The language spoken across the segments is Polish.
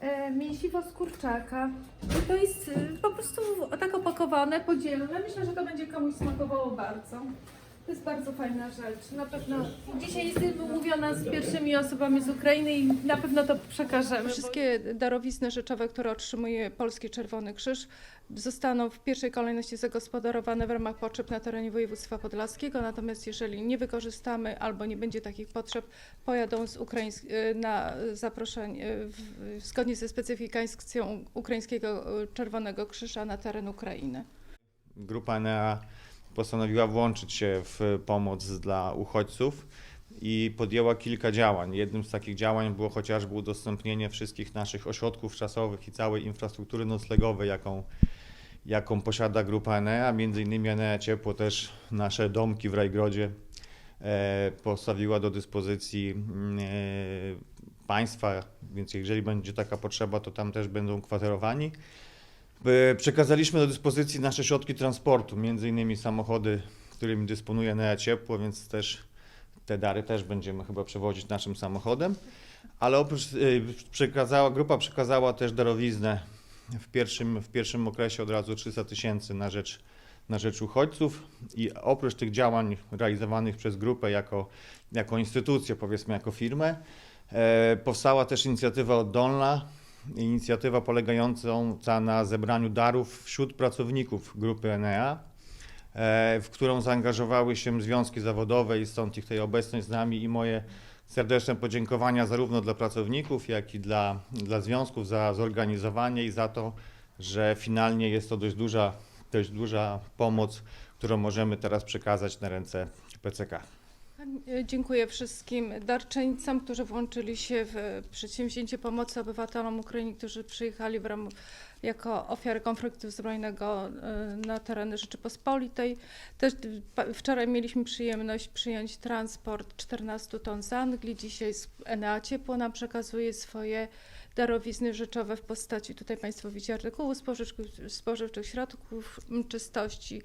e, mięsiwo z kurczaka. I to jest e, po prostu tak opakowane, podzielone. Myślę, że to będzie komuś smakowało bardzo. To jest bardzo fajna rzecz. Na pewno dzisiaj jestem umówiona z pierwszymi osobami z Ukrainy i na pewno to przekażemy. Wszystkie darowizny rzeczowe, które otrzymuje Polski Czerwony Krzyż, zostaną w pierwszej kolejności zagospodarowane w ramach potrzeb na terenie województwa podlaskiego. Natomiast jeżeli nie wykorzystamy albo nie będzie takich potrzeb, pojadą z Ukraińs- y, na zaproszenie w- zgodnie ze specyfikacją Ukraińskiego y, Czerwonego Krzyża na teren Ukrainy. Grupa Enea postanowiła włączyć się w pomoc dla uchodźców i podjęła kilka działań. Jednym z takich działań było chociażby udostępnienie wszystkich naszych ośrodków czasowych i całej infrastruktury noclegowej, jaką, jaką posiada grupa Enea. Między innymi Enea Ciepło też nasze domki w Rajgrodzie e, postawiła do dyspozycji e, państwa, więc jeżeli będzie taka potrzeba, to tam też będą kwaterowani. Przekazaliśmy do dyspozycji nasze środki transportu, między innymi samochody, którymi dysponuje Nea Ciepło, więc też te dary też będziemy chyba przewozić naszym samochodem. Ale oprócz e, przekazała, grupa przekazała też darowiznę w pierwszym, w pierwszym okresie od razu 300 tysięcy na rzecz, na rzecz uchodźców i oprócz tych działań realizowanych przez grupę jako, jako instytucję, powiedzmy jako firmę, e, powstała też inicjatywa oddolna, inicjatywa polegająca na zebraniu darów wśród pracowników grupy Enea, e, w którą zaangażowały się związki zawodowe i stąd ich tutaj obecność z nami i moje serdeczne podziękowania zarówno dla pracowników, jak i dla, dla związków za zorganizowanie i za to, że finalnie jest to dość duża, dość duża pomoc, którą możemy teraz przekazać na ręce PCK. E, Dziękuję wszystkim darczyńcom, którzy włączyli się w przedsięwzięcie pomocy obywatelom Ukrainy, którzy przyjechali w ramach jako ofiary konfliktu zbrojnego e, na tereny Rzeczypospolitej. Też e, wczoraj mieliśmy przyjemność przyjąć transport 14 ton z Anglii. Dzisiaj Enea Ciepło nam przekazuje swoje darowizny rzeczowe w postaci, tutaj Państwo widzicie, artykułów spożywczych, spożywczych środków czystości,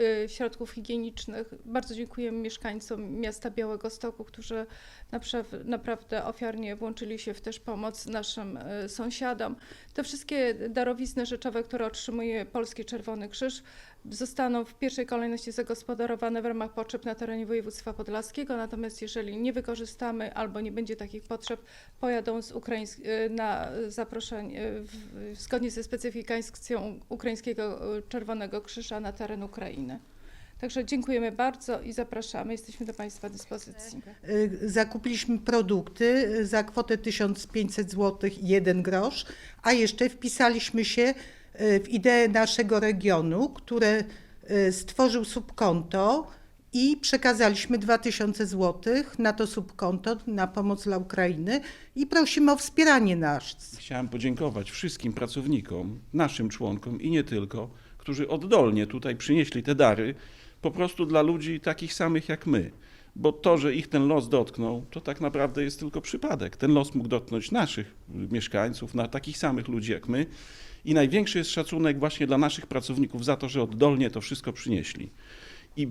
y, środków higienicznych. Bardzo dziękujemy mieszkańcom miasta Białego Stoku, którzy naprawdę, naprawdę ofiarnie włączyli się w też pomoc naszym y, sąsiadom. Te wszystkie darowizny rzeczowe, które otrzymuje Polski Czerwony Krzyż, zostaną w pierwszej kolejności zagospodarowane w ramach potrzeb na terenie województwa podlaskiego. Natomiast jeżeli nie wykorzystamy albo nie będzie takich potrzeb, pojadą z Ukraińs- y, na zaproszenie w- zgodnie ze specyfikacją Ukraińskiego y, Czerwonego Krzyża na teren Ukrainy. Także dziękujemy bardzo i zapraszamy. Jesteśmy do Państwa dyspozycji. Y, Zakupiliśmy produkty za kwotę 1500 zł i 1 grosz, a jeszcze wpisaliśmy się y, w ideę naszego regionu, które y, stworzył subkonto i przekazaliśmy 2000 zł na to subkonto na pomoc dla Ukrainy i prosimy o wspieranie nas. Chciałem podziękować wszystkim pracownikom, naszym członkom i nie tylko, którzy oddolnie tutaj przynieśli te dary, po prostu dla ludzi takich samych jak my. Bo to, że ich ten los dotknął, to tak naprawdę jest tylko przypadek. Ten los mógł dotknąć naszych mieszkańców, na takich samych ludzi jak my. I największy jest szacunek właśnie dla naszych pracowników za to, że oddolnie to wszystko przynieśli. I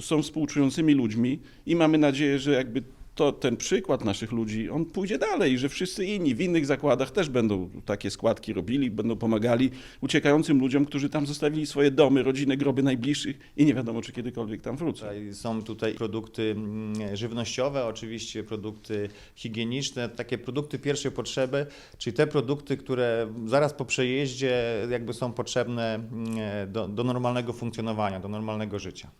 są współczującymi ludźmi i mamy nadzieję, że jakby to ten przykład naszych ludzi, on pójdzie dalej, że wszyscy inni w innych zakładach też będą takie składki robili, będą pomagali uciekającym ludziom, którzy tam zostawili swoje domy, rodziny, groby najbliższych i nie wiadomo, czy kiedykolwiek tam wrócą. Są tutaj produkty mm, żywnościowe, oczywiście produkty higieniczne, takie produkty pierwszej potrzeby, czyli te produkty, które zaraz po przejeździe jakby są potrzebne mm, do, do normalnego funkcjonowania, do normalnego życia.